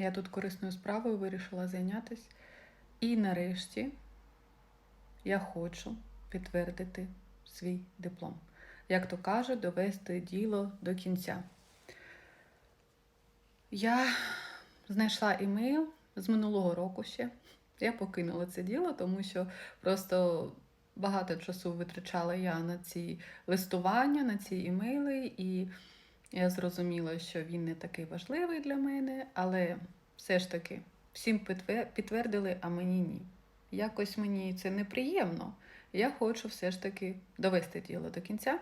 Я тут корисною справою вирішила зайнятися. І нарешті я хочу підтвердити свій диплом. Як то кажуть, довести діло до кінця. Я знайшла імейл з минулого року ще. Я покинула це діло, тому що просто багато часу витрачала я на ці листування, на ці імейли, і я зрозуміла, що він не такий важливий для мене, але все ж таки всім підтвердили, а мені ні. Якось мені це неприємно. Я хочу все ж таки довести діло до кінця.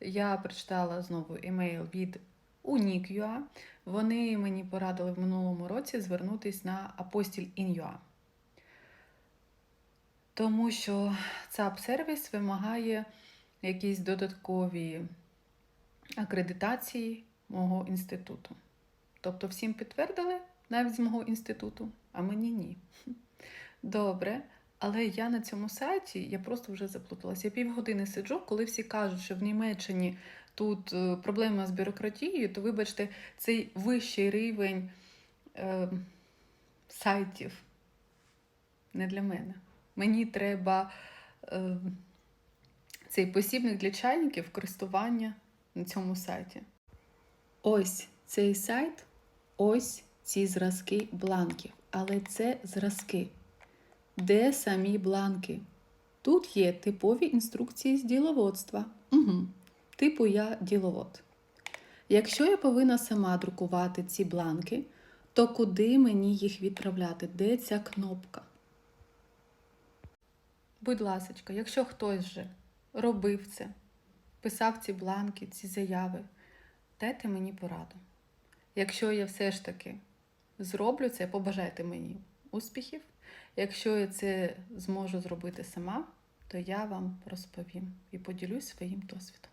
Я прочитала знову імейл від Unique.ua. Вони мені порадили в минулому році звернутися на апостіль Ін'юа. Тому що ЦАП сервіс вимагає якісь додаткові акредитації мого інституту. Тобто всім підтвердили навіть з мого інституту, а мені ні. Добре, але я на цьому сайті я просто вже заплуталася. Я півгодини сиджу, коли всі кажуть, що в Німеччині тут е, проблема з бюрократією, то вибачте, цей вищий рівень е, сайтів не для мене. Мені треба е, цей посібник для чайників користування на цьому сайті. Ось цей сайт, ось ці зразки бланків. Але це зразки. Де самі бланки? Тут є типові інструкції з діловодства. Угу. Типу я діловод. Якщо я повинна сама друкувати ці бланки, то куди мені їх відправляти? Де ця кнопка? Будь ласочка, якщо хтось вже робив це, писав ці бланки, ці заяви, дайте мені пораду. Якщо я все ж таки зроблю це, побажайте мені успіхів. Якщо я це зможу зробити сама, то я вам розповім і поділюсь своїм досвідом.